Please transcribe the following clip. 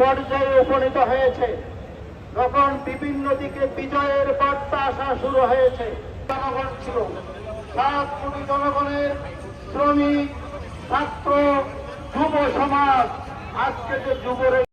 পর্যায়ে উপনীত হয়েছে। তখন বিভিন্ন দিকে বিজয়ের বার্তা আসা শুরু হয়েছে, জনগণ ছিল। সাত কোটি জনগণের শ্রমিক, ছাত্র, যুব সমাজ, আজকে যে যুবরে